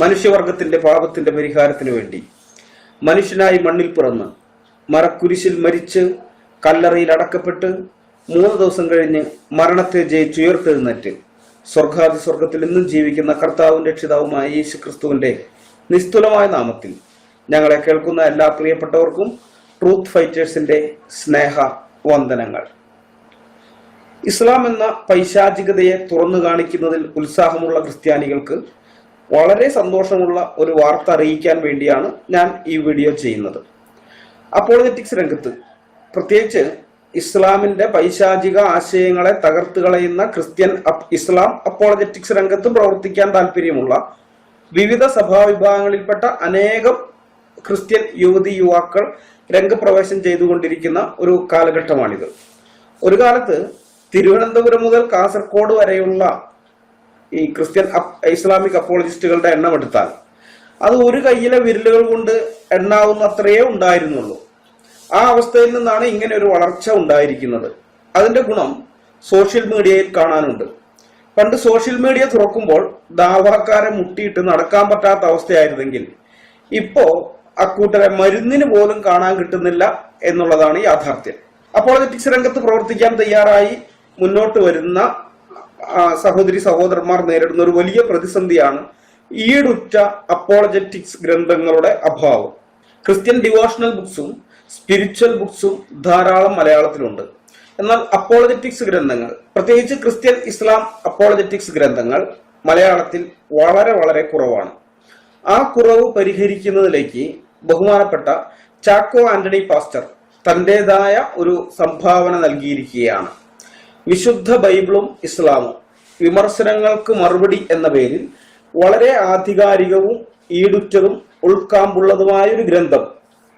മനുഷ്യവർഗത്തിന്റെ പാപത്തിന്റെ പരിഹാരത്തിനു വേണ്ടി മനുഷ്യനായി മണ്ണിൽ പിറന്ന് മരക്കുരിശിൽ മരിച്ച് കല്ലറയിൽ അടക്കപ്പെട്ട് മൂന്ന് ദിവസം കഴിഞ്ഞ് മരണത്തെ ജയിച്ചുയർത്തെഴുന്നേറ്റ് സ്വർഗാദി സ്വർഗത്തിൽ നിന്നും ജീവിക്കുന്ന കർത്താവും രക്ഷിതാവുമായ യേശു ക്രിസ്തുവിന്റെ നിസ്തുലമായ നാമത്തിൽ ഞങ്ങളെ കേൾക്കുന്ന എല്ലാ പ്രിയപ്പെട്ടവർക്കും ട്രൂത്ത് ഫൈറ്റേഴ്സിന്റെ സ്നേഹ വന്ദനങ്ങൾ. ഇസ്ലാം എന്ന പൈശാചികതയെ തുറന്നു കാണിക്കുന്നതിൽ ഉത്സാഹമുള്ള ക്രിസ്ത്യാനികൾക്ക് വളരെ സന്തോഷമുള്ള ഒരു വാർത്ത അറിയിക്കാൻ വേണ്ടിയാണ് ഞാൻ ഈ വീഡിയോ ചെയ്യുന്നത്. അപ്പോളജറ്റിക്സ് രംഗത്ത് പ്രത്യേകിച്ച് ഇസ്ലാമിന്റെ പൈശാചിക ആശയങ്ങളെ തകർത്ത് കളയുന്ന ക്രിസ്ത്യൻ ഇസ്ലാം അപ്പോളജറ്റിക്സ് രംഗത്ത് പ്രവർത്തിക്കാൻ താല്പര്യമുള്ള വിവിധ സഭാവിഭാഗങ്ങളിൽപ്പെട്ട അനേകം ക്രിസ്ത്യൻ യുവതി യുവാക്കൾ രംഗപ്രവേശം ചെയ്തുകൊണ്ടിരിക്കുന്ന ഒരു കാലഘട്ടമാണിത്. ഒരു കാലത്ത് തിരുവനന്തപുരം മുതൽ കാസർഗോഡ് വരെയുള്ള ഈ ക്രിസ്ത്യൻ ഇസ്ലാമിക് അപ്പോളജിസ്റ്റുകളുടെ എണ്ണം എടുത്താൽ. അത് ഒരു കയ്യിലെ വിരലുകൾ കൊണ്ട് എണ്ണാവുന്ന അത്രയേ ഉണ്ടായിരുന്നുള്ളൂ. ആ അവസ്ഥയിൽ നിന്നാണ് ഇങ്ങനെ ഒരു വളർച്ച ഉണ്ടായിരിക്കുന്നത്. അതിന്റെ ഗുണം സോഷ്യൽ മീഡിയയിൽ കാണാനുണ്ട്. പണ്ട് സോഷ്യൽ മീഡിയ തുറക്കുമ്പോൾ ദാവാക്കാരെ മുട്ടിയിട്ട് നടക്കാൻ പറ്റാത്ത അവസ്ഥയായിരുന്നെങ്കിൽ ഇപ്പോ അക്കൂട്ടരെ മരുന്നിന് പോലും കാണാൻ കിട്ടുന്നില്ല എന്നുള്ളതാണ് യാഥാർത്ഥ്യം. അപ്പോളജറ്റിക്സ് രംഗത്ത് പ്രവർത്തിക്കാൻ തയ്യാറായി മുന്നോട്ട് വരുന്ന സഹോദരി സഹോദരന്മാർ നേരിടുന്ന ഒരു വലിയ പ്രതിസന്ധിയാണ് ഈടുറ്റ അപ്പോളജറ്റിക്സ് ഗ്രന്ഥങ്ങളുടെ അഭാവം. ക്രിസ്ത്യൻ ഡിവോഷണൽ ബുക്സും സ്പിരിച്വൽ ബുക്സും ധാരാളം മലയാളത്തിലുണ്ട്. എന്നാൽ അപ്പോളജറ്റിക്സ് ഗ്രന്ഥങ്ങൾ പ്രത്യേകിച്ച് ക്രിസ്ത്യൻ ഇസ്ലാം അപ്പോളജറ്റിക്സ് ഗ്രന്ഥങ്ങൾ മലയാളത്തിൽ വളരെ വളരെ കുറവാണ്. ആ കുറവ് പരിഹരിക്കുന്നതിലേക്ക് ബഹുമാനപ്പെട്ട ചാക്കോ ആന്റണി പാസ്റ്റർ തന്റേതായ ഒരു സംഭാവന നൽകിയിരിക്കുകയാണ്. വിശുദ്ധ ബൈബിളും ഇസ്ലാമും. വിമർശനങ്ങൾക്ക് മറുപടി എന്ന പേരിൽ വളരെ ആധികാരികവും ഈടുറ്റതും ഉൾക്കാമ്പുള്ളതുമായ ഒരു ഗ്രന്ഥം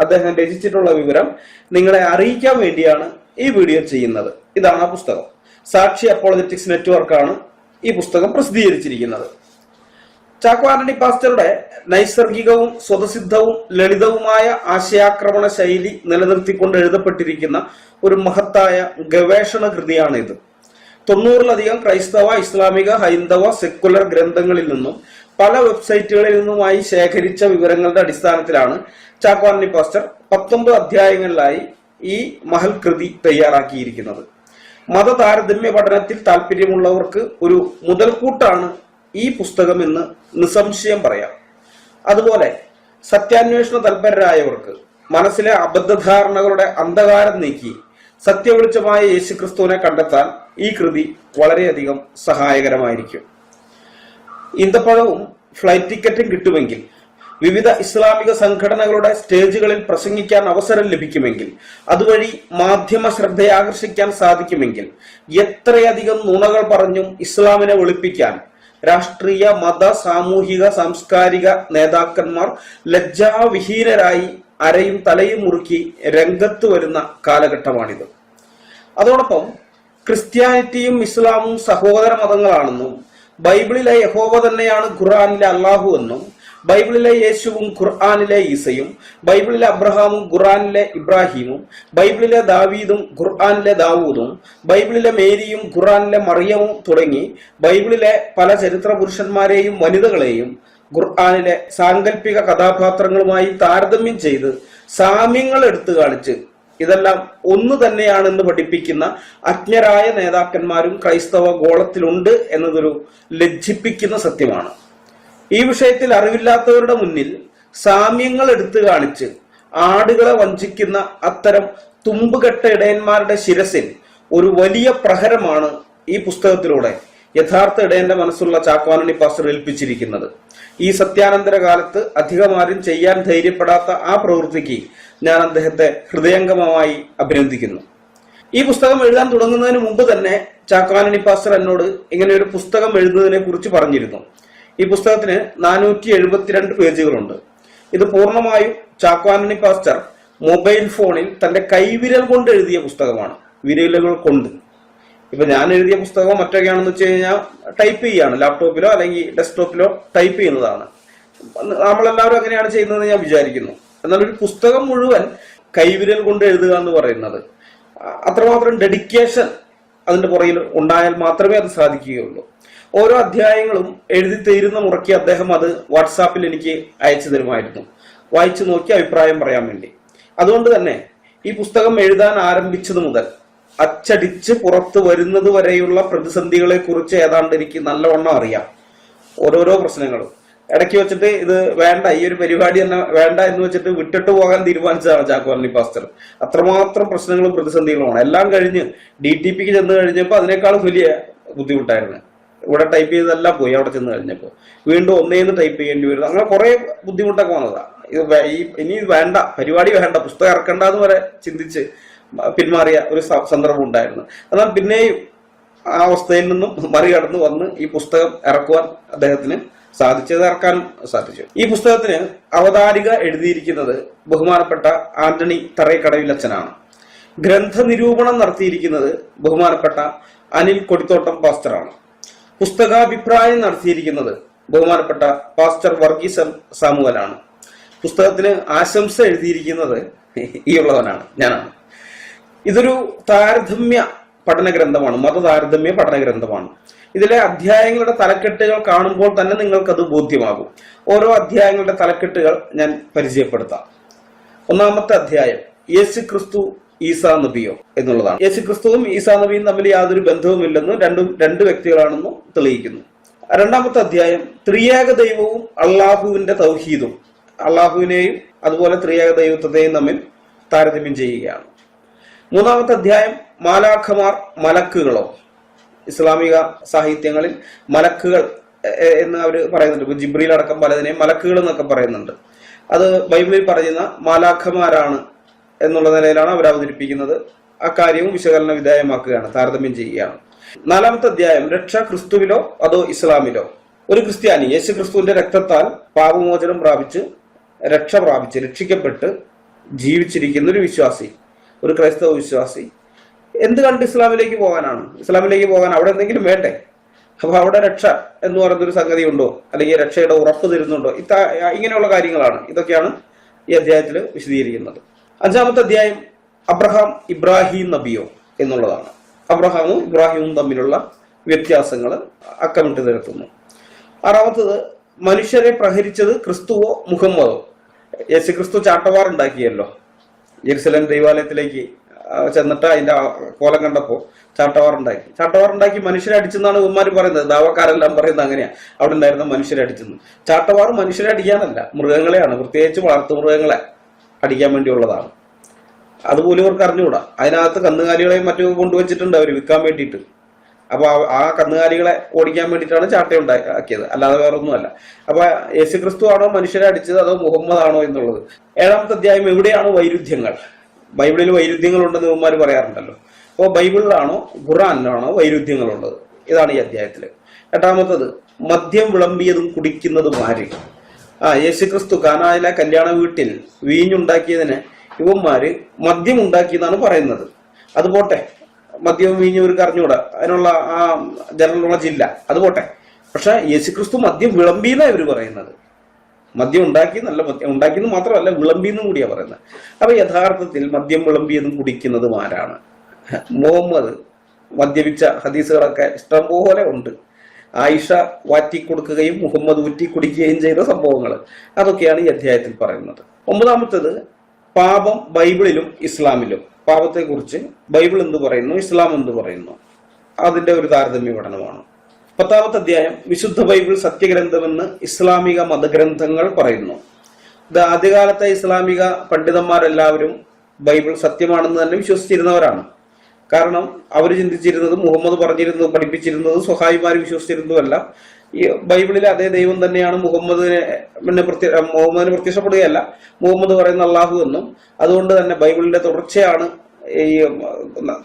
അദ്ദേഹം രചിച്ചിട്ടുള്ള വിവരം നിങ്ങളെ അറിയിക്കാൻ വേണ്ടിയാണ് ഈ വീഡിയോ ചെയ്യുന്നത്. ഇതാണ് ആ പുസ്തകം. സാക്ഷി അപ്പോളജറ്റിക്സ് നെറ്റ്വർക്കാണ് ഈ പുസ്തകം പ്രസിദ്ധീകരിച്ചിരിക്കുന്നത്. ചാക്കോ ആന്റണി പാസ്റ്ററുടെ നൈസർഗികവും സ്വതസിദ്ധവും ലളിതവുമായ ആശയാക്രമണ ശൈലി നിലനിർത്തിക്കൊണ്ട് എഴുതപ്പെട്ടിരിക്കുന്ന ഒരു മഹത്തായ ഗവേഷണ കൃതിയാണിത് തൊണ്ണൂറിലധികം ക്രൈസ്തവ ഇസ്ലാമിക ഹൈന്ദവ സെക്കുലർ ഗ്രന്ഥങ്ങളിൽ നിന്നും പല വെബ്സൈറ്റുകളിൽ നിന്നുമായി ശേഖരിച്ച വിവരങ്ങളുടെ അടിസ്ഥാനത്തിലാണ് ചാക്കോ ആന്റണി പാസ്റ്റർ പത്തൊമ്പത് അധ്യായങ്ങളിലായി ഈ മഹൽ കൃതി തയ്യാറാക്കിയിരിക്കുന്നത്. മത താരതമ്യ പഠനത്തിൽ താല്പര്യമുള്ളവർക്ക് ഒരു മുതൽക്കൂട്ടാണ് ഈ പുസ്തകം എന്ന് നിസ്സംശയം പറയാം. അതുപോലെ സത്യാന്വേഷണ തൽപരരായവർക്ക് മനസ്സിലെ അബദ്ധധാരണകളുടെ അന്ധകാരം നീക്കി സത്യവെളിച്ചമായ യേശുക്രിസ്തുവിനെ കണ്ടെത്താൻ ഈ കൃതി വളരെയധികം സഹായകരമായിരിക്കും. ഈന്തപ്പഴവും ഫ്ലൈറ്റ് ടിക്കറ്റും കിട്ടുമെങ്കിൽ വിവിധ ഇസ്ലാമിക സംഘടനകളുടെ സ്റ്റേജുകളിൽ പ്രസംഗിക്കാൻ അവസരം ലഭിക്കുമെങ്കിൽ അതുവഴി മാധ്യമ ശ്രദ്ധയെ ആകർഷിക്കാൻ സാധിക്കുമെങ്കിൽ എത്രയധികം നുണകൾ പറഞ്ഞും ഇസ്ലാമിനെ വെളുപ്പിക്കാൻ രാഷ്ട്രീയ മത സാമൂഹിക സാംസ്കാരിക നേതാക്കന്മാർ ലജ്ജാവിഹീനരായി അരയും തലയും മുറുക്കി രംഗത്ത് വരുന്ന കാലഘട്ടമാണിത്. അതോടൊപ്പം ക്രിസ്ത്യാനിറ്റിയും ഇസ്ലാമും സഹോദര മതങ്ങളാണെന്നും ബൈബിളിലെ യഹോവ തന്നെയാണ് ഖുറാനിലെ അള്ളാഹു എന്നും ബൈബിളിലെ യേശുവും ഖുർആാനിലെ ഈസയും ബൈബിളിലെ അബ്രഹാമും ഖുർആാനിലെ ഇബ്രാഹിമും ബൈബിളിലെ ദാവീദും ഖുർആാനിലെ ദാവൂദും ബൈബിളിലെ മേരിയും ഖുർആാനിലെ മറിയവും തുടങ്ങി ബൈബിളിലെ പല ചരിത്ര പുരുഷന്മാരെയും വനിതകളെയും ഖുർആാനിലെ സാങ്കല്പിക കഥാപാത്രങ്ങളുമായി താരതമ്യം ചെയ്ത് സാമ്യങ്ങൾ എടുത്തു കാണിച്ച് ഇതെല്ലാം ഒന്ന് തന്നെയാണെന്ന് പഠിപ്പിക്കുന്ന അജ്ഞരായ നേതാക്കന്മാരും ക്രൈസ്തവ ഗോളത്തിലുണ്ട് എന്നതൊരു ലജ്ജിപ്പിക്കുന്ന സത്യമാണ്. ഈ വിഷയത്തിൽ അറിവില്ലാത്തവരുടെ മുന്നിൽ സാമ്യങ്ങൾ എടുത്തു കാണിച്ച് ആടുകളെ വഞ്ചിക്കുന്ന അത്തരം തുമ്പുകെട്ട ഇടയന്മാരുടെ ശിരസിൽ ഒരു വലിയ പ്രഹരമാണ് ഈ പുസ്തകത്തിലൂടെ യഥാർത്ഥ ഇടയന്റെ മനസ്സുള്ള ചാക്കോനണി പാസ്റ്റർ ഏൽപ്പിച്ചിരിക്കുന്നത്. ഈ സത്യാനന്തര കാലത്ത് അധികമാരും ചെയ്യാൻ ധൈര്യപ്പെടാത്ത ആ പ്രവൃത്തിക്ക് ഞാൻ അദ്ദേഹത്തെ ഹൃദയംഗമമായി അഭിനന്ദിക്കുന്നു. ഈ പുസ്തകം എഴുതാൻ തുടങ്ങുന്നതിന് മുമ്പ് തന്നെ ചാക്കോനണി പാസ്റ്റർ എന്നോട് ഇങ്ങനെ ഒരു പുസ്തകം എഴുതുന്നതിനെ കുറിച്ച് പറഞ്ഞിരുന്നു. ഈ പുസ്തകത്തിന് നാനൂറ്റി എഴുപത്തിരണ്ട് പേജുകളുണ്ട്. ഇത് പൂർണമായും ചാക്വാനണി പാസ്റ്റർ മൊബൈൽ ഫോണിൽ തന്റെ കൈവിരൽ കൊണ്ട് എഴുതിയ പുസ്തകമാണ്. വിരലുകൾ കൊണ്ട്. ഇപ്പൊ ഞാൻ എഴുതിയ പുസ്തകം മറ്റൊക്കെയാണെന്ന് വെച്ച് കഴിഞ്ഞാൽ ടൈപ്പ് ചെയ്യാണ്. ലാപ്ടോപ്പിലോ അല്ലെങ്കിൽ ഡെസ്ക്ടോപ്പിലോ ടൈപ്പ് ചെയ്യുന്നതാണ്. നമ്മളെല്ലാവരും അങ്ങനെയാണ് ചെയ്യുന്നതെന്ന് ഞാൻ വിചാരിക്കുന്നു. എന്നാൽ ഒരു പുസ്തകം മുഴുവൻ കൈവിരൽ കൊണ്ട് എഴുതുക എന്ന് പറയുന്നത് അത്രമാത്രം ഡെഡിക്കേഷൻ അതിന്റെ പുറകിൽ ഉണ്ടായാൽ മാത്രമേ അത് സാധിക്കുകയുള്ളൂ. ഓരോ അധ്യായങ്ങളും എഴുതി തീരുന്ന മുറയ്ക്ക് അദ്ദേഹം അത് വാട്സാപ്പിൽ എനിക്ക് അയച്ചു തരുമായിരുന്നു. വായിച്ചു നോക്കി അഭിപ്രായം പറയാൻ വേണ്ടി. അതുകൊണ്ട് തന്നെ ഈ പുസ്തകം എഴുതാൻ ആരംഭിച്ചത് മുതൽ അച്ചടിച്ച് പുറത്തു വരുന്നത് വരെയുള്ള പ്രതിസന്ധികളെ കുറിച്ച് ഏതാണ്ട് എനിക്ക് നല്ലവണ്ണം അറിയാം. ഓരോരോ പ്രശ്നങ്ങളും. ഇടയ്ക്ക് വെച്ചിട്ട് ഇത് വേണ്ട ഈ ഒരു പരിപാടി തന്നെ വേണ്ട എന്ന് വെച്ചിട്ട് വിട്ടിട്ട് പോകാൻ തീരുമാനിച്ചതാണ് ചാക്കോ അല്ലി പാസ്റ്റർ. അത്രമാത്രം പ്രശ്നങ്ങളും പ്രതിസന്ധികളുമാണ്. എല്ലാം കഴിഞ്ഞ് ഡി ടി പിക്ക് ചെന്ന് കഴിഞ്ഞപ്പോൾ അതിനേക്കാളും വലിയ ബുദ്ധിമുട്ടായിരുന്നു. ഇവിടെ ടൈപ്പ് ചെയ്തതെല്ലാം പോയി അവിടെ ചെന്ന് കഴിഞ്ഞപ്പോൾ വീണ്ടും ഒന്നേന്ന് ടൈപ്പ് ചെയ്യേണ്ടി വരുന്നു. അങ്ങനെ കുറെ ബുദ്ധിമുട്ടൊക്കെ വന്നതാണ് ഇത് ഈ ഇനി വേണ്ട പരിപാടി വേണ്ട പുസ്തകം ഇറക്കണ്ടെന്ന് വരെ ചിന്തിച്ച് പിന്മാറിയ ഒരു സന്ദർഭം ഉണ്ടായിരുന്നു. എന്നാൽ പിന്നെയും ആ അവസ്ഥയിൽ നിന്നും മറികടന്ന് വന്ന് ഈ പുസ്തകം ഇറക്കുവാൻ അദ്ദേഹത്തിന് സാധിച്ചത് ഇറക്കാനും സാധിച്ചു. ഈ പുസ്തകത്തിന് അവതാരിക എഴുതിയിരിക്കുന്നത് ബഹുമാനപ്പെട്ട ആന്റണി തറൈക്കടവിലച്ചനാണ് ഗ്രന്ഥ നിരൂപണം നടത്തിയിരിക്കുന്നത് ബഹുമാനപ്പെട്ട അനിൽ കൊടിത്തോട്ടം പാസ്റ്ററാണ്. പുസ്തകാഭിപ്രായം നടത്തിയിരിക്കുന്നത് ബഹുമാനപ്പെട്ട പാസ്റ്റർ വർഗീസ് സാമുവലാണ്. പുസ്തകത്തിന് ആശംസ എഴുതിയിരിക്കുന്നത് ഈ ഉള്ളവനാണ് ഞാനാണ്. ഇതൊരു താരതമ്യ പഠന ഗ്രന്ഥമാണ് മത താരതമ്യ പഠന ഗ്രന്ഥമാണ് ഇതിലെ അധ്യായങ്ങളുടെ തലക്കെട്ടുകൾ കാണുമ്പോൾ തന്നെ നിങ്ങൾക്കത് ബോധ്യമാകും. ഓരോ അധ്യായങ്ങളുടെ തലക്കെട്ടുകൾ ഞാൻ പരിചയപ്പെടുത്താം. ഒന്നാമത്തെ അധ്യായം യേശു ക്രിസ്തു ഈസാ നബിയോ എന്നുള്ളതാണ്. യേശു ക്രിസ്തുവും ഈസാ നബിയും തമ്മിൽ യാതൊരു ബന്ധവുമില്ലെന്നും രണ്ടും രണ്ട് വ്യക്തികളാണെന്നും തെളിയിക്കുന്നു. രണ്ടാമത്തെ അധ്യായം ത്രിയേക ദൈവവും അള്ളാഹുവിന്റെ തൗഹീദും. അള്ളാഹുവിനെയും അതുപോലെ ത്രിയേക ദൈവത്വത്തെയും തമ്മിൽ താരതമ്യം ചെയ്യുകയാണ്. മൂന്നാമത്തെ അധ്യായം മാലാഖമാർ മലക്കുകളോ. ഇസ്ലാമിക സാഹിത്യങ്ങളിൽ മലക്കുകൾ എന്ന് അവർ പറയുന്നുണ്ട്. ഇപ്പൊ ജിബ്രീൽ അടക്കം പലതിനെയും മലക്കുകൾ എന്നൊക്കെ പറയുന്നുണ്ട്. അത് ബൈബിളിൽ പറയുന്ന മാലാഖമാരാണ് എന്നുള്ള നിലയിലാണ് അവർ അവതരിപ്പിക്കുന്നത്. അക്കാര്യവും വിശകലന വിധേയമാക്കുകയാണ് താരതമ്യം ചെയ്യുകയാണ്. നാലാമത്തെ അധ്യായം രക്ഷ ക്രിസ്തുവിലോ അതോ ഇസ്ലാമിലോ? ഒരു ക്രിസ്ത്യാനി യേശു ക്രിസ്തുവിന്റെ രക്തത്താൽ പാപമോചനം പ്രാപിച്ച് രക്ഷ പ്രാപിച്ച് രക്ഷിക്കപ്പെട്ട് ജീവിച്ചിരിക്കുന്ന ഒരു വിശ്വാസി ഒരു ക്രൈസ്തവ വിശ്വാസി. എന്ത് കണ്ട് ഇസ്ലാമിലേക്ക് പോകാനാണ്? ഇസ്ലാമിലേക്ക് പോകാൻ അവിടെ എന്തെങ്കിലും വേണ്ടേ? അപ്പൊ അവിടെ രക്ഷ എന്ന് പറയുന്നൊരു സംഗതി ഉണ്ടോ അല്ലെങ്കിൽ രക്ഷയുടെ ഉറപ്പ് തരുന്നുണ്ടോ? ഇത്ത ഇങ്ങനെയുള്ള കാര്യങ്ങളാണ്. ഇതൊക്കെയാണ് ഈ അധ്യായത്തിൽ വിശദീകരിക്കുന്നത്. അഞ്ചാമത്തെ അധ്യായം അബ്രഹാം ഇബ്രാഹിം നബിയോ എന്നുള്ളതാണ്. അബ്രഹാമും ഇബ്രാഹിമും തമ്മിലുള്ള വ്യത്യാസങ്ങൾ അക്കമിട്ട് നിരത്തുന്നു. ആറാമത്തത് മനുഷ്യരെ പ്രഹരിച്ചത് ക്രിസ്തുവോ മുഹമ്മദോ? യേശു ക്രിസ്തു ചാട്ടവാർ ഉണ്ടാക്കിയല്ലോ ജെറുസലേം ദൈവാലയത്തിലേക്ക് ചെന്നിട്ട് അതിന്റെ കോലം കണ്ടപ്പോ ചാട്ടവാർ ഉണ്ടാക്കി ചാട്ടവാർ ഉണ്ടാക്കി മനുഷ്യരെ അടിച്ചെന്നാണ് ഉമ്മാർ പറയുന്നത്. ദാവക്കാരെല്ലാം പറയുന്നത് അങ്ങനെയാ. അവിടെ ഉണ്ടായിരുന്ന മനുഷ്യരെ അടിച്ചെന്ന്. ചാട്ടവാർ മനുഷ്യരെ അടിക്കാനല്ല. മൃഗങ്ങളെയാണ്. പ്രത്യേകിച്ച് വളർത്തു മൃഗങ്ങളെ. അടിക്കാൻ വേണ്ടിയുള്ളതാണ്. അതുപോലും ഇവർക്ക് അറിഞ്ഞുകൂടാ. അതിനകത്ത് കന്നുകാലികളെയും മറ്റും കൊണ്ടുവച്ചിട്ടുണ്ട് അവർ വിൽക്കാൻ വേണ്ടിയിട്ട്. അപ്പോൾ ആ- കന്നുകാലികളെ ഓടിക്കാൻ വേണ്ടിയിട്ടാണ് ചാട്ട ഉണ്ടാക്കിയത് അല്ലാതെ വേറെ ഒന്നുമല്ല അപ്പൊ യേശു ക്രിസ്തു ആണോ മനുഷ്യരെ അടിച്ചത് അതോ മുഹമ്മദ് ആണോ എന്നുള്ളത്? ഏഴാമത്തെ അധ്യായം എവിടെയാണ് വൈരുദ്ധ്യങ്ങൾ? ബൈബിളിൽ വൈരുദ്ധ്യങ്ങൾ ഉണ്ടെന്ന് ഇവന്മാർ പറയാറുണ്ടല്ലോ. അപ്പോൾ ബൈബിളിലാണോ ഖുറാനിലാണോ വൈരുദ്ധ്യങ്ങളുള്ളത്? ഇതാണ് ഈ അധ്യായത്തിൽ എട്ടാമത്തത് മദ്യം വിളമ്പിയതും കുടിക്കുന്നതും ആര്? ആ യേശുക്രിസ്തു കാനായിലെ കല്യാണ വീട്ടിൽ വീഞ്ഞുണ്ടാക്കിയതിന് ഇവന്മാര് മദ്യം ഉണ്ടാക്കിയെന്നാണ് പറയുന്നത്. അത് പോട്ടെ. മദ്യവും വീഞ്ഞും ഇവർക്ക് അറിഞ്ഞുകൂടാ അതിനുള്ള ആ ജനറലുള്ള ജില്ല അത് പോട്ടെ. പക്ഷെ യേശുക്രിസ്തു മദ്യം വിളമ്പിയെന്നാണ് ഇവർ പറയുന്നത്. മദ്യം ഉണ്ടാക്കി നല്ല മദ്യം ഉണ്ടാക്കിയെന്ന് മാത്രമല്ല വിളമ്പിയെന്നും കൂടിയാ പറയുന്നത്. അപ്പൊ യഥാർത്ഥത്തിൽ മദ്യം വിളമ്പിയെന്നും കുടിക്കുന്നതും ആരാണ്? മുഹമ്മദ് മദ്യപിച്ച ഹദീസുകളൊക്കെ ഇഷ്ടംപോലെ ഉണ്ട്. ആയിഷ വാറ്റി കൊടുക്കുകയും മുഹമ്മദ് ഊറ്റി കുടിക്കുകയും ചെയ്ത സംഭവങ്ങൾ അതൊക്കെയാണ് ഈ അധ്യായത്തിൽ പറയുന്നത്. ഒമ്പതാമത്തേത് പാപം ബൈബിളിലും ഇസ്ലാമിലും. പാപത്തെക്കുറിച്ച് ബൈബിൾ എന്ത് പറയുന്നു? ഇസ്ലാം എന്ത് പറയുന്നു? അതിന്റെ ഒരു താരതമ്യ പഠനമാണ്. പത്താമത്തെ അധ്യായം വിശുദ്ധ ബൈബിൾ സത്യഗ്രന്ഥമെന്ന് ഇസ്ലാമിക മതഗ്രന്ഥങ്ങൾ പറയുന്നു. ഇത് ആദ്യകാലത്തെ ഇസ്ലാമിക പണ്ഡിതന്മാരെല്ലാവരും ബൈബിൾ സത്യമാണെന്ന് തന്നെ വിശ്വസിച്ചിരുന്നവരാണ്. കാരണം അവർ ചിന്തിച്ചിരുന്നത് മുഹമ്മദ് പറഞ്ഞിരുന്നത് പഠിപ്പിച്ചിരുന്നത് സ്വഹായിമാർ വിശ്വസിച്ചിരുന്നതല്ല. ഈ ബൈബിളിലെ അതേ ദൈവം തന്നെയാണ് മുഹമ്മദിനെ പിന്നെ പ്രത്യ മുഹമ്മദിനെ പ്രത്യക്ഷപ്പെടുകയല്ല. മുഹമ്മദ് പറയുന്ന അള്ളാഹു എന്നും അതുകൊണ്ട് തന്നെ ബൈബിളിന്റെ തുടർച്ചയാണ് ഈ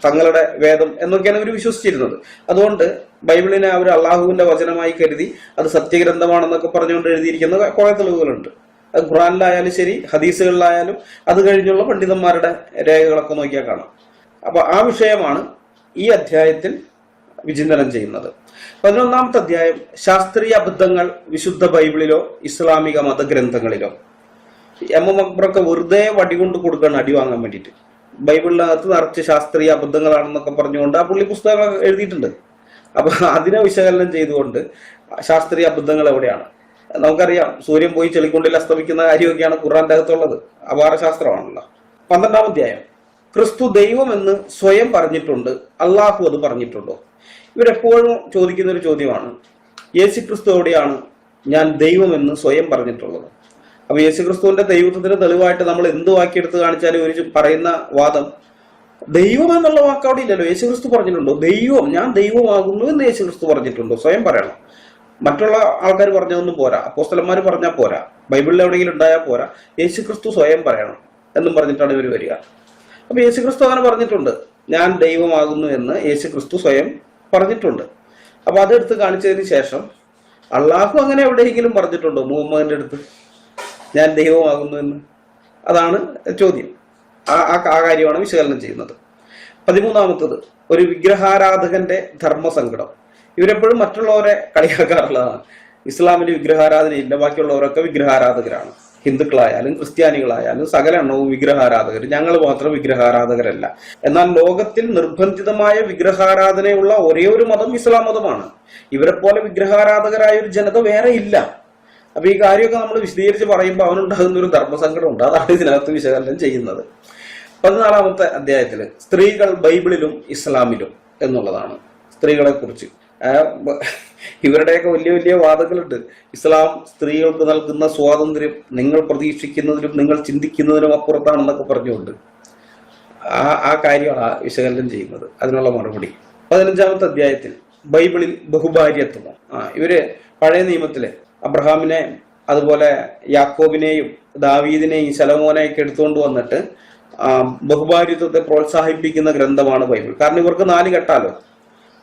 തങ്ങളുടെ വേദം എന്നൊക്കെയാണ് അവർ വിശ്വസിച്ചിരുന്നത്. അതുകൊണ്ട് ബൈബിളിനെ അവർ അള്ളാഹുവിന്റെ വചനമായി കരുതി അത് സത്യഗ്രന്ഥമാണെന്നൊക്കെ പറഞ്ഞുകൊണ്ട് എഴുതിയിരിക്കുന്ന കുറെ തെളിവുകളുണ്ട്. അത് ഖുറാനിലായാലും ശരി ഹദീസുകളിലായാലും അത് കഴിഞ്ഞുള്ള പണ്ഡിതന്മാരുടെ രേഖകളൊക്കെ നോക്കിയാൽ കാണാം. അപ്പൊ ആ വിഷയമാണ് ഈ അധ്യായത്തിൽ വിചിന്തനം ചെയ്യുന്നത്. പതിനൊന്നാമത്തെ അധ്യായം ശാസ്ത്രീയ അബദ്ധങ്ങൾ വിശുദ്ധ ബൈബിളിലോ ഇസ്ലാമിക മതഗ്രന്ഥങ്ങളിലോ. എം എം അക്ബറൊക്കെ വെറുതെ വടികൊണ്ട് കൊടുക്കണം അടി വാങ്ങാൻ വേണ്ടിയിട്ട്. ബൈബിളിനകത്ത് നിറച്ച് ശാസ്ത്രീയ അബദ്ധങ്ങളാണെന്നൊക്കെ പറഞ്ഞുകൊണ്ട് ആ പുള്ളി പുസ്തകങ്ങൾ എഴുതിയിട്ടുണ്ട്. അപ്പൊ അതിനെ വിശകലനം ചെയ്തുകൊണ്ട് ശാസ്ത്രീയ അബദ്ധങ്ങൾ എവിടെയാണ്? നമുക്കറിയാം സൂര്യൻ പോയി ചെളിക്കുണ്ടിൽ അസ്തമിക്കുന്ന കാര്യമൊക്കെയാണ് ഖുർആന്റെ അകത്തുള്ളത്. അപാര ശാസ്ത്രമാണല്ലോ പന്ത്രണ്ടാം അധ്യായം ക്രിസ്തു ദൈവമെന്ന് സ്വയം പറഞ്ഞിട്ടുണ്ട്. അള്ളാഹു അത് പറഞ്ഞിട്ടുണ്ടോ? ഇവരെപ്പോഴും ചോദിക്കുന്ന ഒരു ചോദ്യമാണ്. യേശു ക്രിസ്തു എവിടെയാണ് ഞാൻ ദൈവമെന്ന് സ്വയം പറഞ്ഞിട്ടുള്ളത്. അപ്പൊ യേശു ക്രിസ്തുവിന്റെ ദൈവത്വത്തിന് തെളിവായിട്ട് നമ്മൾ എന്ത് വാക്കിയെടുത്ത് കാണിച്ചാലും ഒരു പറയുന്ന വാദം ദൈവം എന്നുള്ള വാക്ക് അവിടെ ഇല്ലല്ലോ. യേശു ക്രിസ്തു പറഞ്ഞിട്ടുണ്ടോ? ദൈവം ഞാൻ ദൈവമാകുന്നു എന്ന് യേശു ക്രിസ്തു പറഞ്ഞിട്ടുണ്ടോ? സ്വയം പറയണം. മറ്റുള്ള ആൾക്കാർ പറഞ്ഞതൊന്നും പോരാ. അപ്പോസ്തലന്മാർ പറഞ്ഞാൽ പോരാ. ബൈബിളിൽ എവിടെയെങ്കിലും ഉണ്ടായാൽ പോരാ. യേശു ക്രിസ്തു സ്വയം പറയണം എന്നും പറഞ്ഞിട്ടാണ് ഇവർ വരിക. അപ്പൊ യേശു ക്രിസ്തു അങ്ങനെ പറഞ്ഞിട്ടുണ്ട്. ഞാൻ ദൈവമാകുന്നു എന്ന് യേശു ക്രിസ്തു സ്വയം പറഞ്ഞിട്ടുണ്ട്. അപ്പൊ അതെടുത്ത് കാണിച്ചതിന് ശേഷം അള്ളാഹു അങ്ങനെ എവിടെയെങ്കിലും പറഞ്ഞിട്ടുണ്ടോ? മുഹമ്മദിന്റെ അടുത്ത് ഞാൻ ദൈവമാകുന്നു എന്ന്? അതാണ് ചോദ്യം. ആ ആ- കാര്യമാണ് വിശകലനം ചെയ്യുന്നത്. പതിമൂന്നാമത്തത് ഒരു വിഗ്രഹാരാധകന്റെ ധർമ്മസങ്കടം. ഇവരെപ്പോഴും മറ്റുള്ളവരെ കളിയാക്കാറുള്ളതാണ്. ഇസ്ലാമിൽ വിഗ്രഹാരാധനയില്ല ബാക്കിയുള്ളവരൊക്കെ വിഗ്രഹാരാധകരാണ്. ഹിന്ദുക്കളായാലും ക്രിസ്ത്യാനികളായാലും സകല എണ്ണവും വിഗ്രഹാരാധകർ. ഞങ്ങൾ മാത്രം വിഗ്രഹാരാധകരല്ല. എന്നാൽ ലോകത്തിൽ നിർബന്ധിതമായ വിഗ്രഹാരാധനയുള്ള ഒരേ ഒരു മതം ഇസ്ലാം മതമാണ്. ഇവരെ പോലെ വിഗ്രഹാരാധകരായ ഒരു ജനത വേറെ ഇല്ല. അപ്പൊ ഈ കാര്യമൊക്കെ നമ്മൾ വിശദീകരിച്ച് പറയുമ്പോൾ അവനുണ്ടാകുന്ന ഒരു ധർമ്മസങ്കടം ഉണ്ട് അതാണ് ഇതിനകത്ത് വിശകലനം ചെയ്യുന്നത്. പതിനാലാമത്തെ അധ്യായത്തിൽ സ്ത്രീകൾ ബൈബിളിലും ഇസ്ലാമിലും എന്നുള്ളതാണ്. സ്ത്രീകളെ കുറിച്ച് ഇവരുടെയൊക്കെ വലിയ വലിയ വാദങ്ങളുണ്ട്. ഇസ്ലാം സ്ത്രീകൾക്ക് നൽകുന്ന സ്വാതന്ത്ര്യം നിങ്ങൾ പ്രതീക്ഷിക്കുന്നതിലും നിങ്ങൾ ചിന്തിക്കുന്നതിനും അപ്പുറത്താണെന്നൊക്കെ പറഞ്ഞുകൊണ്ട് ആ ആ കാര്യമാണ് ആ വിശകലനം ചെയ്യുന്നത്. അതിനുള്ള മറുപടി. പതിനഞ്ചാമത്തെ അധ്യായത്തിൽ ബൈബിളിൽ ബഹുഭാര്യത്വം. ആ ഇവർ പഴയ നിയമത്തിലെ അബ്രഹാമിനെ അതുപോലെ യാക്കോബിനെയും ദാവീദിനെയും ശലമോനെയൊക്കെ എടുത്തുകൊണ്ട് വന്നിട്ട് ബഹുഭാര്യത്വത്തെ പ്രോത്സാഹിപ്പിക്കുന്ന ഗ്രന്ഥമാണ് ബൈബിൾ. കാരണം ഇവർക്ക് നാല് കെട്ടാലോ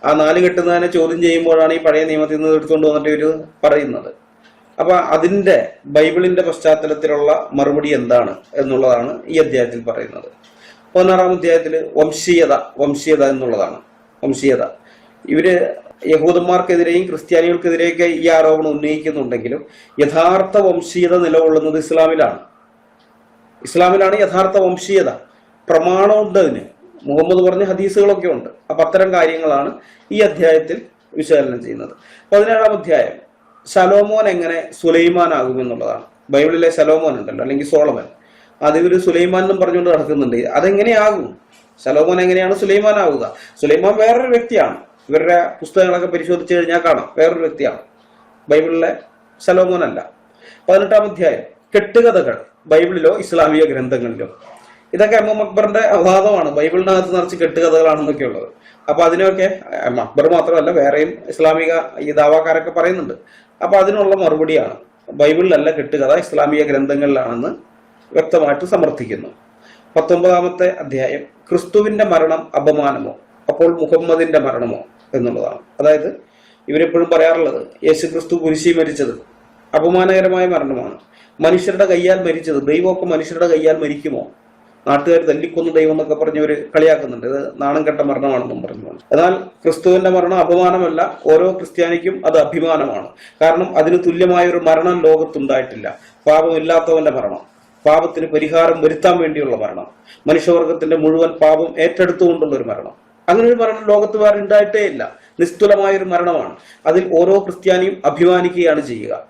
ആ നാല് കെട്ടുന്നതിനെ ചോദ്യം ചെയ്യുമ്പോഴാണ് ഈ പഴയ നിയമത്തിൽ നിന്ന് എടുത്തുകൊണ്ട് വന്നിട്ട് ഇവർ പറയുന്നത്. അപ്പൊ അതിന്റെ ബൈബിളിന്റെ പശ്ചാത്തലത്തിലുള്ള മറുപടി എന്താണ് എന്നുള്ളതാണ് ഈ അധ്യായത്തിൽ പറയുന്നത്. പതിനാറാം അധ്യായത്തിൽ വംശീയത വംശീയത എന്നുള്ളതാണ്. വംശീയത. ഇവർ യഹൂദന്മാർക്കെതിരെയും ക്രിസ്ത്യാനികൾക്കെതിരെയൊക്കെ ഈ ആരോപണം ഉന്നയിക്കുന്നുണ്ടെങ്കിലും യഥാർത്ഥ വംശീയത നിലകൊള്ളുന്നത് ഇസ്ലാമിലാണ്. ഇസ്ലാമിലാണ് യഥാർത്ഥ വംശീയത. പ്രമാണമുണ്ട് അതിന്. മുഹമ്മദ് പറഞ്ഞ ഹദീസുകളൊക്കെ ഉണ്ട്. അപ്പൊ അത്തരം കാര്യങ്ങളാണ് ഈ അധ്യായത്തിൽ വിശകലനം ചെയ്യുന്നത്. പതിനേഴാം അധ്യായം ശലോമോൻ എങ്ങനെ സുലൈമാൻ എന്നുള്ളതാണ് ബൈബിളിലെ ശലോമോൻ ഉണ്ടല്ലോ അല്ലെങ്കിൽ സോളമൻ. അത് ഇവർ സുലൈമാൻ എന്നും പറഞ്ഞുകൊണ്ട് നടക്കുന്നുണ്ട്. അതെങ്ങനെയാകും? ശലോമോൻ എങ്ങനെയാണ് സുലൈമാൻ ആവുക സുലൈമാൻ വേറൊരു വ്യക്തിയാണ്. ഇവരുടെ പുസ്തകങ്ങളൊക്കെ പരിശോധിച്ച് കഴിഞ്ഞാൽ കാണാം വേറൊരു വ്യക്തിയാണ്. ബൈബിളിലെ ശലോമോൻ അല്ല പതിനെട്ടാം അധ്യായം കെട്ടുകഥകൾ ബൈബിളിലോ ഇസ്ലാമിക ഗ്രന്ഥങ്ങളിലോ. ഇതൊക്കെ എം എം അക്ബറിന്റെ അവാദമാണ് ബൈബിളിനകത്ത് നിറച്ച് കെട്ടുകഥകളാണെന്നൊക്കെ ഉള്ളത് അപ്പൊ അതിനൊക്കെ എം അക്ബർ മാത്രമല്ല വേറെയും ഇസ്ലാമിക ഈ ദാവാക്കാരൊക്കെ പറയുന്നുണ്ട്. അപ്പൊ അതിനുള്ള മറുപടിയാണ്. ബൈബിളിലല്ല കെട്ടുകഥ ഇസ്ലാമിക ഗ്രന്ഥങ്ങളിലാണെന്ന് വ്യക്തമായിട്ട് സമർത്ഥിക്കുന്നു. പത്തൊമ്പതാമത്തെ അധ്യായം ക്രിസ്തുവിന്റെ മരണം അപമാനമോ? അപ്പോൾ മുഹമ്മദിന്റെ മരണമോ? എന്നുള്ളതാണ്. അതായത് ഇവരെപ്പോഴും പറയാറുള്ളത് യേശു ക്രിസ്തു കുരിശി മരിച്ചത് അപമാനകരമായ മരണമാണ്. മനുഷ്യരുടെ കയ്യാൽ മരിച്ചത് ദൈവമൊക്കെ മനുഷ്യരുടെ കയ്യാൽ മരിക്കുമോ? നാട്ടുകാർ തല്ലിക്കൊന്നു ദൈവം എന്നൊക്കെ പറഞ്ഞ് ഒരു കളിയാക്കുന്നുണ്ട്. ഇത് നാണം കെട്ട മരണമാണെന്നും പറഞ്ഞുകൊണ്ട്. എന്നാൽ ക്രിസ്തുവിന്റെ മരണം അപമാനമല്ല ഓരോ ക്രിസ്ത്യാനിക്കും അത് അഭിമാനമാണ്. കാരണം അതിന് തുല്യമായ ഒരു മരണം ലോകത്തുണ്ടായിട്ടില്ല. പാപമില്ലാത്തവന്റെ മരണം. പാപത്തിന് പരിഹാരം വരുത്താൻ വേണ്ടിയുള്ള മരണം. മനുഷ്യവർഗത്തിന്റെ മുഴുവൻ പാപം ഏറ്റെടുത്തുകൊണ്ടുള്ള ഒരു മരണം. അങ്ങനെ ഒരു മരണം ലോകത്ത് വേറെ ഉണ്ടായിട്ടേ ഇല്ല. നിസ്തുലമായ ഒരു മരണമാണ്. അതിൽ ഓരോ ക്രിസ്ത്യാനിയും അഭിമാനിക്കുകയാണ് ചെയ്യുക.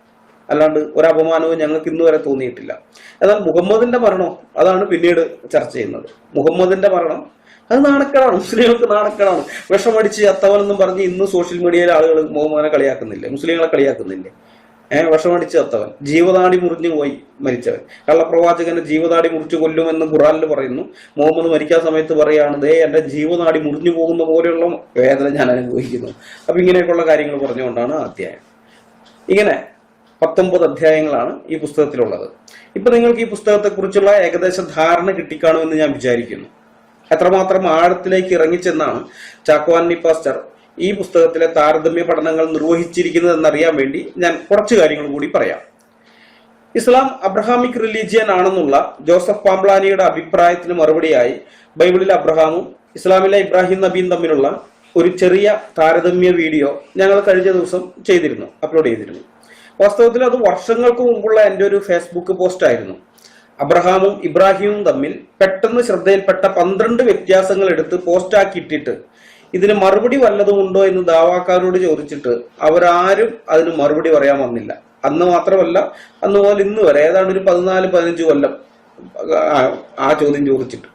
അല്ലാണ്ട് ഒരു അപമാനവും ഞങ്ങൾക്ക് ഇന്ന് വരെ തോന്നിയിട്ടില്ല. എന്നാൽ മുഹമ്മദിന്റെ മരണം അതാണ് പിന്നീട് ചർച്ച ചെയ്യുന്നത്. മുഹമ്മദിന്റെ മരണം അത് നാണക്കേടാണ്. മുസ്ലിങ്ങൾക്ക് നാണക്കേടാണ്. വിഷമടിച്ച് അത്തവനെന്നും പറഞ്ഞ് ഇന്ന് സോഷ്യൽ മീഡിയയിലെ ആളുകൾ മുഹമ്മദിനെ കളിയാക്കുന്നില്ലേ. മുസ്ലിങ്ങളെ കളിയാക്കുന്നില്ലേ. ഏഹ് വിഷമടിച്ച് ചത്തവൻ ജീവതാടി മുറിഞ്ഞു പോയി മരിച്ചവൻ. കള്ളപ്രവാചകന്റെ ജീവതാടി മുറിച്ചു കൊല്ലുമെന്ന് ഖുറാനിൽ പറയുന്നു. മുഹമ്മദ് മരിക്കാൻ സമയത്ത് പറയാണ് ദേ എന്റെ ജീവനാടി മുറിഞ്ഞു പോകുന്ന പോലെയുള്ള വേദന ഞാൻ അനുഭവിക്കുന്നു. അപ്പൊ ഇങ്ങനെയൊക്കെയുള്ള കാര്യങ്ങൾ പറഞ്ഞുകൊണ്ടാണ് അധ്യായം. ഇങ്ങനെ പത്തൊമ്പത് അധ്യായങ്ങളാണ് ഈ പുസ്തകത്തിലുള്ളത്. ഇപ്പൊ നിങ്ങൾക്ക് ഈ പുസ്തകത്തെക്കുറിച്ചുള്ള ഏകദേശ ധാരണ കിട്ടിക്കാണുമെന്ന് ഞാൻ വിചാരിക്കുന്നു. എത്രമാത്രം ആഴത്തിലേക്ക് ഇറങ്ങിച്ചെന്നാണ് ചാക്കോവാനി പാസ്റ്റർ ഈ പുസ്തകത്തിലെ താരതമ്യ പഠനങ്ങൾ നിർവഹിച്ചിരിക്കുന്നത് എന്നറിയാൻ വേണ്ടി ഞാൻ കുറച്ച് കാര്യങ്ങൾ കൂടി പറയാം. ഇസ്ലാം അബ്രഹാമിക് റിലീജിയൻ ആണെന്നുള്ള ജോസഫ് പാംബ്ലാനിയുടെ അഭിപ്രായത്തിന് മറുപടിയായി ബൈബിളിലെ അബ്രഹാമും ഇസ്ലാമിലെ ഇബ്രാഹിം നബിയും തമ്മിലുള്ള ഒരു ചെറിയ താരതമ്യ വീഡിയോ ഞങ്ങൾ കഴിഞ്ഞ ദിവസം ചെയ്തിരുന്നു അപ്ലോഡ് ചെയ്തിരുന്നു. വാസ്തവത്തിൽ അത് വർഷങ്ങൾക്ക് മുമ്പുള്ള എന്റെ ഒരു ഫേസ്ബുക്ക് പോസ്റ്റ് ആയിരുന്നു. അബ്രഹാമും ഇബ്രാഹിമും തമ്മിൽ പെട്ടെന്ന് ശ്രദ്ധയിൽപ്പെട്ട പന്ത്രണ്ട് വ്യത്യാസങ്ങൾ എടുത്ത് പോസ്റ്റാക്കി ഇട്ടിട്ട് ഇതിന് മറുപടി വല്ലതും ഉണ്ടോ എന്ന് ദാവാക്കാരോട് ചോദിച്ചിട്ട് അവരാരും അതിന് മറുപടി പറയാൻ വന്നില്ല. അന്ന് മാത്രമല്ല അന്ന് മുതൽ ഇന്ന് വരെ ഏതാണ്ട് ഒരു പതിനാല് പതിനഞ്ച് കൊല്ലം ആ ചോദ്യം ചോദിച്ചിട്ട്.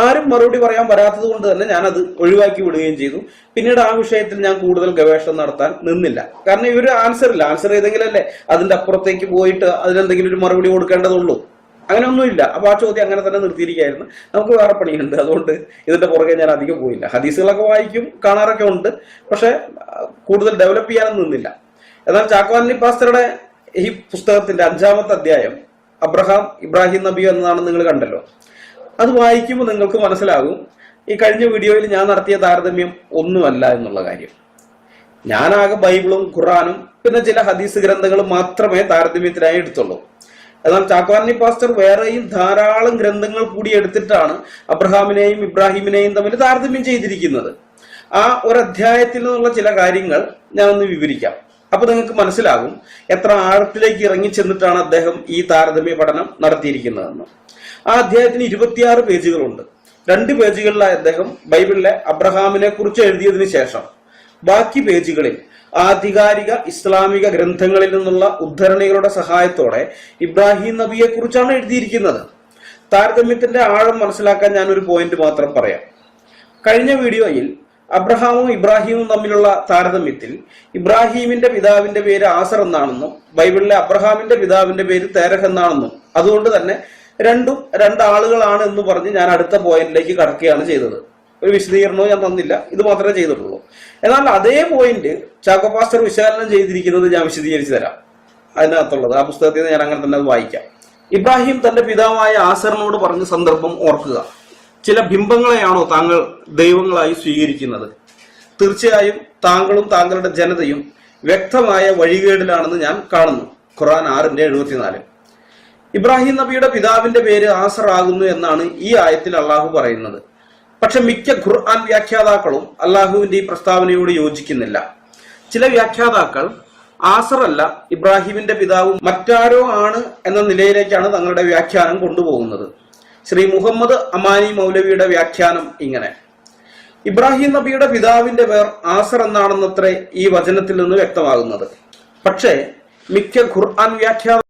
ആരും മറുപടി പറയാൻ വരാത്തത് കൊണ്ട് തന്നെ അത് ഒഴിവാക്കി വിടുകയും ചെയ്തു. പിന്നീട് ആ വിഷയത്തിൽ ഞാൻ കൂടുതൽ ഗവേഷണം നടത്താൻ നിന്നില്ല. കാരണം ഇവർ ആൻസർ ഇല്ല. ആൻസർ ചെയ്തെങ്കിലല്ലേ അതിന്റെ അപ്പുറത്തേക്ക് പോയിട്ട് അതിനെന്തെങ്കിലും ഒരു മറുപടി കൊടുക്കേണ്ടതുള്ളൂ. അങ്ങനെ ഒന്നുമില്ല അപ്പൊ ആ ചോദ്യം അങ്ങനെ തന്നെ നിർത്തിയിരിക്കുകയായിരുന്നു. നമുക്ക് വേറെ പണിയുണ്ട്. അതുകൊണ്ട് ഇതിന്റെ പുറകെ ഞാൻ അധികം പോയില്ല. ഹദീസുകളൊക്കെ വായിക്കും കാണാറൊക്കെ ഉണ്ട്. പക്ഷെ കൂടുതൽ ഡെവലപ്പ് ചെയ്യാനൊന്നും നിന്നില്ല. എന്നാൽ ചാക്കോലി പാസ്റ്ററുടെ ഈ പുസ്തകത്തിന്റെ അഞ്ചാമത്തെ അധ്യായം അബ്രഹാം ഇബ്രാഹിം നബി എന്നതാണ് നിങ്ങൾ കണ്ടല്ലോ. അത് വായിക്കുമ്പോൾ നിങ്ങൾക്ക് മനസ്സിലാകും ഈ കഴിഞ്ഞ വീഡിയോയിൽ ഞാൻ നടത്തിയ താരതമ്യം ഒന്നുമല്ല എന്നുള്ള കാര്യം. ഞാനാകെ ബൈബിളും ഖുറാനും പിന്നെ ചില ഹദീസ് ഗ്രന്ഥങ്ങളും മാത്രമേ താരതമ്യത്തിനായി എടുത്തുള്ളൂ. എന്നാൽ ചാക്കോന്നി പാസ്റ്റർ വേറെയും ധാരാളം ഗ്രന്ഥങ്ങൾ കൂടി എടുത്തിട്ടാണ് അബ്രഹാമിനെയും ഇബ്രാഹിമിനെയും തമ്മിൽ താരതമ്യം ചെയ്തിരിക്കുന്നത്. ആ ഒരു അധ്യായത്തിൽ നിന്നുള്ള ചില കാര്യങ്ങൾ ഞാൻ ഒന്ന് വിവരിക്കാം. അപ്പൊ നിങ്ങൾക്ക് മനസ്സിലാകും എത്ര ആഴത്തിലേക്ക് ഇറങ്ങി ചെന്നിട്ടാണ് അദ്ദേഹം ഈ താരതമ്യ പഠനം നടത്തിയിരിക്കുന്നതെന്ന്. ആ അധ്യായത്തിന് ഇരുപത്തിയാറ് പേജുകളുണ്ട്. രണ്ട് പേജുകളിലായി അദ്ദേഹം ബൈബിളിലെ അബ്രഹാമിനെ കുറിച്ച് എഴുതിയതിനു ശേഷം. ബാക്കി പേജുകളിൽ ആധികാരിക ഇസ്ലാമിക ഗ്രന്ഥങ്ങളിൽ നിന്നുള്ള ഉദ്ധരണികളുടെ സഹായത്തോടെ ഇബ്രാഹിം നബിയെ കുറിച്ചാണ് എഴുതിയിരിക്കുന്നത്. താരതമ്യത്തിന്റെ ആഴം മനസ്സിലാക്കാൻ ഞാൻ ഒരു പോയിന്റ് മാത്രം പറയാം. കഴിഞ്ഞ വീഡിയോയിൽ അബ്രഹാമും ഇബ്രാഹിമും തമ്മിലുള്ള താരതമ്യത്തിൽ ഇബ്രാഹീമിന്റെ പിതാവിന്റെ പേര് ആസർ എന്നാണെന്നും ബൈബിളിലെ അബ്രഹാമിന്റെ പിതാവിന്റെ പേര് തേരഹ് എന്നാണെന്നും അതുകൊണ്ട് തന്നെ രണ്ടും രണ്ടാളുകളാണ് എന്ന് പറഞ്ഞ് ഞാൻ അടുത്ത പോയിന്റിലേക്ക് കടക്കുകയാണ് ചെയ്തത്. ഒരു വിശദീകരണവും ഞാൻ തന്നില്ല. ഇത് മാത്രമേ ചെയ്തിട്ടുള്ളൂ. എന്നാൽ അതേ പോയിന്റ് ചാക്കോപാസ്റ്റർ വിശകലനം ചെയ്തിരിക്കുന്നത് ഞാൻ വിശദീകരിച്ചു തരാം. അതിനകത്തുള്ളത്. ആ പുസ്തകത്തിൽ നിന്ന് ഞാൻ അങ്ങനെ തന്നെ അത് വായിക്കാം. ഇബ്രാഹിം തന്റെ പിതാവായ ആസറിനോട് പറഞ്ഞ സന്ദർഭം ഓർക്കുക. ചില ബിംബങ്ങളെയാണോ താങ്കൾ ദൈവങ്ങളായി സ്വീകരിക്കുന്നത്? തീർച്ചയായും താങ്കളും താങ്കളുടെ ജനതയും വ്യക്തമായ വഴികേടിലാണെന്ന് ഞാൻ കാണുന്നു. ഖുറാൻ ആറിന്റെ എഴുപത്തിനാല്. ഇബ്രാഹിം നബിയുടെ പിതാവിന്റെ പേര് ആസർ ആകുന്നു എന്നാണ് ഈ ആയത്തിൽ അള്ളാഹു പറയുന്നത്. പക്ഷെ മിക്ക ഖുർആൻ വ്യാഖ്യാതാക്കളും അള്ളാഹുവിന്റെ ഈ പ്രസ്താവനയോട് യോജിക്കുന്നില്ല. ചില വ്യാഖ്യാതാക്കൾ ആസർ അല്ല ഇബ്രാഹിമിന്റെ പിതാവ് മറ്റാരോ ആണ് എന്ന നിലയിലേക്കാണ് തങ്ങളുടെ വ്യാഖ്യാനം കൊണ്ടുപോകുന്നത്. ശ്രീ മുഹമ്മദ് അമാനി മൗലവിയുടെ വ്യാഖ്യാനം ഇങ്ങനെ. ഇബ്രാഹിം നബിയുടെ പിതാവിന്റെ പേർ ആസർ എന്നാണെന്നത്രേ ഈ വചനത്തിൽ നിന്ന് വ്യക്തമാകുന്നത്. പക്ഷേ മിക്ക ഖുർആൻ വ്യാഖ്യാത